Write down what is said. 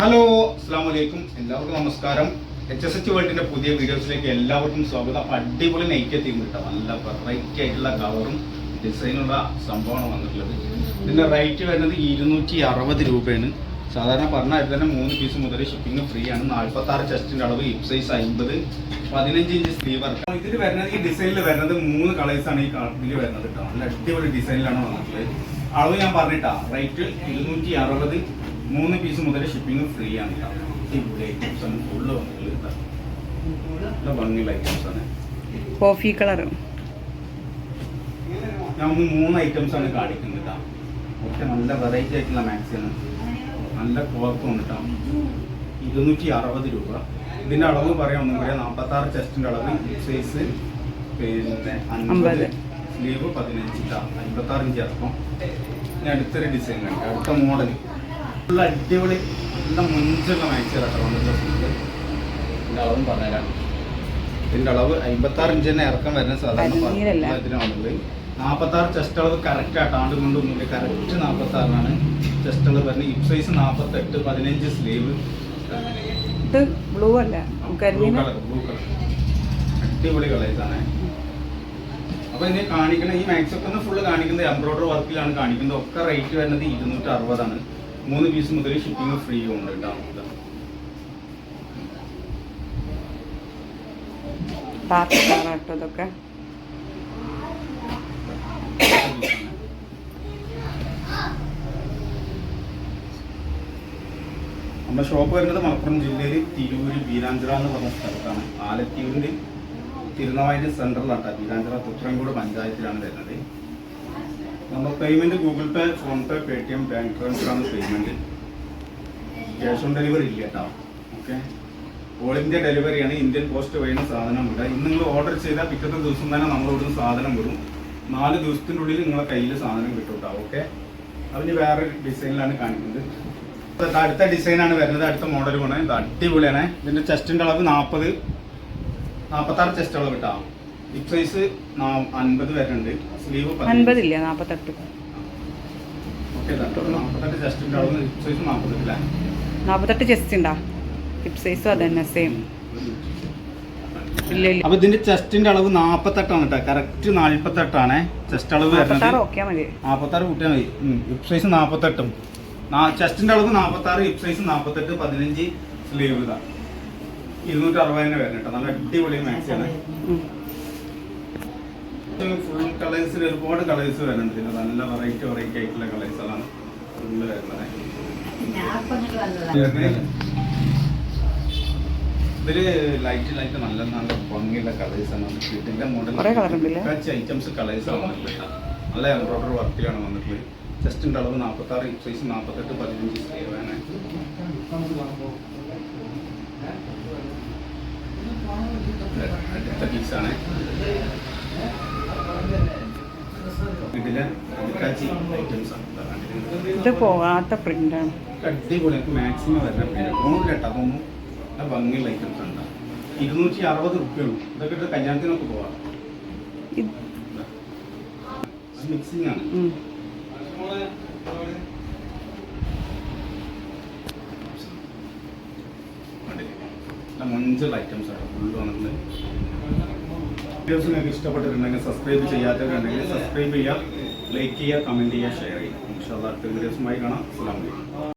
Hello അസ്സാം വലൈക്കും എല്ലാവർക്കും നമസ്കാരം. എച്ച് എസ് എച്ച് വേൾഡിന്റെ പുതിയ വീഡിയോസിലേക്ക് എല്ലാവർക്കും സ്വാഗതം. അടിപൊളി നൈറ്റ് തീം കിട്ടാം നല്ല വെറൈറ്റി ആയിട്ടുള്ള കളറും ഡിസൈനുള്ള സംഭവമാണ് വന്നിട്ടുള്ളത്. ഇതിന്റെ റേറ്റ് വരുന്നത് ഇരുന്നൂറ്റി അറുപത് രൂപയാണ്. സാധാരണ പറഞ്ഞാൽ തന്നെ മൂന്ന് പീസ് മുതൽ ഷിപ്പിംഗ് ഫ്രീ ആണ്. നാൽപ്പത്തി ആറ് ചെസ്റ്റിന്റെ അളവ് ഹിപ് സൈസ് അമ്പത് പതിനഞ്ച് ഇഞ്ച് സ്ലീവർ ഇതിൽ വരുന്നത് ഈ ഡിസൈനിൽ വരുന്നത് മൂന്ന് കളേഴ്സ് ആണ് ഈ ഇതിൽ വരുന്നത് കേട്ടോ. നല്ല അടിപൊളി ഡിസൈനിലാണ് വന്നിട്ടുള്ളത്. അളവ് ഞാൻ പറഞ്ഞിട്ടാ റേറ്റ് ഇരുന്നൂറ്റി അറുപത് മൂന്ന് പീസ് മുതൽ ഷിപ്പിംഗ് ഫ്രീ ആണ് ആണ്. ഫുള്ള് നല്ല ഭംഗിയുള്ള ഐറ്റംസ് ആണ്. കോഫി കളർ ഞാൻ മൂന്ന് ഐറ്റംസ് ആണ് കാണിക്കുന്നത് ഒക്കെ നല്ല വെറൈറ്റി ആയിട്ടുള്ള മാക്സി ആണ്. നല്ല ക്ലോത്തും കേട്ടോ ഇരുന്നൂറ്റി അറുപത് രൂപ. ഇതിന്റെ അളവ് പറയാം. ഒന്നും കൂടെ നാൽപ്പത്തി ആറ് ചെസ്റ്റിന്റെ അളവ്. സൈസ് പിന്നെ അൻപത്. സ്ലീവ് പതിനഞ്ച് കേട്ടോ അമ്പത്തി ആറ് ഇഞ്ച് ഇറക്കും ഇനി അടുത്തൊരു ഡിസൈൻ അടുത്ത മോഡൽ നല്ല അടിപൊളി നല്ല മുഞ്ചുള്ള മാക്സി കേട്ടോ വന്നിട്ടുള്ള ഇതിന്റെ അളവും പറഞ്ഞുതരാം. ഇതിന്റെ അളവ് അമ്പത്തി ആറ് ഇഞ്ച് തന്നെ ഇറക്കം വരുന്ന സാധാരണ. ഇതിനാണുള്ളത് നാൽപ്പത്തി ആറ് ചെസ്റ്റ് അളവ് കറക്റ്റ് ആയിട്ട് ആണ്ട് കൊണ്ടൊന്നുമില്ല കറക്റ്റ് നാൽപ്പത്തി ആറിനാണ് ചെസ്റ്റ് അളവ് വരുന്നത്. ഹിപ് സൈസ് നാൽപ്പത്തെട്ട് പതിനഞ്ച് സ്ലീവ് ഇത് ബ്ലൂ അല്ല. ബ്ലൂ കളർ ബ്ലൂ കളർ അടിപൊളി കളേഴ്സാണ് അപ്പൊ ഇനി കാണിക്കുന്ന ഈ മാക്സ് ഒക്കെ ഫുള്ള് കാണിക്കുന്നത് എംബ്രോയിഡറി വർക്കിലാണ് കാണിക്കുന്നത്. ഒക്കെ റേറ്റ് വരുന്നത് ഇരുന്നൂറ്റി അറുപതാണ് മൂന്ന് പീസ് മുതൽ ഷിപ്പിംഗ് ഫ്രീ ഉണ്ട് കേട്ടോ ഇതൊക്കെ. നമ്മുടെ ഷോപ്പ് വരുന്നത് മലപ്പുറം ജില്ലയിൽ തിരൂര് ബീരാഞ്ചിറ എന്ന് പറഞ്ഞ സ്ഥലത്താണ്. ആലത്തിയൂരിൽ തിരുനാവായിന്റെ സെൻട്രലാട്ടാ ബീരാഞ്ചിറ പുത്രൻകോട് പഞ്ചായത്തിലാണ് വരുന്നത്. നമ്മൾ payment Google Pay PhonePe Paytm bank transfer ആണ് പേയ്മെന്റ് ക്യാഷ് ഓൺ ഡെലിവറി ഇല്ല കേട്ടോ ഓക്കെ ഓൾ ഇന്ത്യ ഡെലിവറിയാണ് ഇന്ത്യൻ പോസ്റ്റ് വഴിയാണ് സാധനം വിടുക. ഇന്ന് നിങ്ങൾ ഓർഡർ ചെയ്താൽ പിറ്റത്തെ ദിവസം തന്നെ ഇവിടുന്ന് സാധനം വിടും. നാല് ദിവസത്തിനുള്ളിൽ നിങ്ങളെ കയ്യിൽ സാധനം കിട്ടും ഓക്കെ അതിന് വേറെ ഡിസൈനിലാണ് കാണിക്കുന്നത്. അടുത്ത ഡിസൈനാണ് വരുന്നത്. അടുത്ത മോഡൽ ഇത് അടിപൊളിയാണ്. ഇതിന്റെ ചെസ്റ്റിന്റെ അളവ് നാൽപ്പത്. നാൽപ്പത്താറ് ചെസ്റ്റ് അളവ് കിട്ടാം ഹിപ് സൈസ് അൻപത് വരുന്നുണ്ട് സ്ലീവ് അൻപതില്ല? നാൽപ്പത്തെട്ട് നാൽപ്പത്തെട്ട് ചെസ്റ്റ് ഉണ്ടാ ഹിപ് സൈസും അതന്നെ സെയിം ഇല്ല ഇല്ല. അപ്പൊ ഇതിന്റെ ചെസ്റ്റിന്റെ അളവ് നാപ്പത്തെട്ടാണ് കേട്ടോ കറക്റ്റ് നാല്പത്തെട്ടാണ്. ചെസ്റ്റ് അളവ് വരുന്നത് നാൽപ്പത്താറ് കൂട്ടിയാൽ മതി. ഹിപ് സൈസ് നാപ്പത്തെട്ടും. ചെസ്റ്റിന്റെ അളവ് നാപ്പത്താറ് ഹിപ് സൈസ് നാൽപ്പത്തെട്ട് പതിനഞ്ച് സ്ലീവ് ഇതാ. ഇരുന്നൂറ്റി അറുപത് തന്നെ വരുന്നത് കേട്ടോ നല്ല അടിപൊളി മാക്സിയാണ് ഉം. ഫുൾ കളേഴ്സിൽ ഒരുപാട് കളേഴ്സ് വരുന്നുണ്ട് പിന്നെ നല്ല വെറൈറ്റി വെറൈറ്റി ആയിട്ടുള്ള കളേഴ്സുകളാണ് ഫുള്ള് വരുന്നത്. ഇതിൽ ലൈറ്റ് ലൈറ്റ് നല്ല നല്ല ഭംഗിയുള്ള കളേഴ്സ് ആണ്. ഇതിന്റെ മോഡൽ? ഐറ്റംസ് കളേഴ്സ് ആണ് വന്നിട്ടുള്ളത്. നല്ല എംബ്രോയിഡറി വർക്കിലാണ് വന്നിട്ടുള്ളത്. ചെസ്റ്റിന്റെ അളവ് നാൽപ്പത്തി ആറ് സൈസ് നാൽപ്പത്തെട്ട് പതിനഞ്ച് സ്ലീവ് ആണ് അടുത്ത പീസാണ് ഇതിലെ ഇക്കാച്ചി ഐറ്റംസ് ആണ്. ഇത്. പോകാത്ത പ്രിന്റാണ് മാക്സിമം വരുന്ന കേട്ടോ നല്ല ഭംഗിയുള്ള ഐറ്റംസ് ഉണ്ട് ഇരുന്നൂറ്റി അറുപത് റുപ്യുള്ളൂ ഇതൊക്കെ ഇട്ട് കല്യാണത്തിനൊക്കെ പോവാം. ഇത് മിക്സിംഗ് ആണ്. ഉം. കണ്ടില്ലേ? നല്ല മഞ്ചുള്ള ഐറ്റംസ് ആണ് ഫുള്ള് വന്നിട്ടുണ്ട്. വീഡിയോസ് നിങ്ങൾക്ക് ഇഷ്ടപ്പെട്ടിട്ടുണ്ടെങ്കിൽ സബ്സ്ക്രൈബ് ചെയ്യാത്തവരുണ്ടെങ്കിൽ സബ്സ്ക്രൈബ് ചെയ്യുക ലൈക്ക് ചെയ്യുക കമന്റ് ചെയ്യുക ഷെയർ ചെയ്യുക. അടുത്ത വീഡിയോസുമായി കാണാം. അസ്സാം വലൈക്കും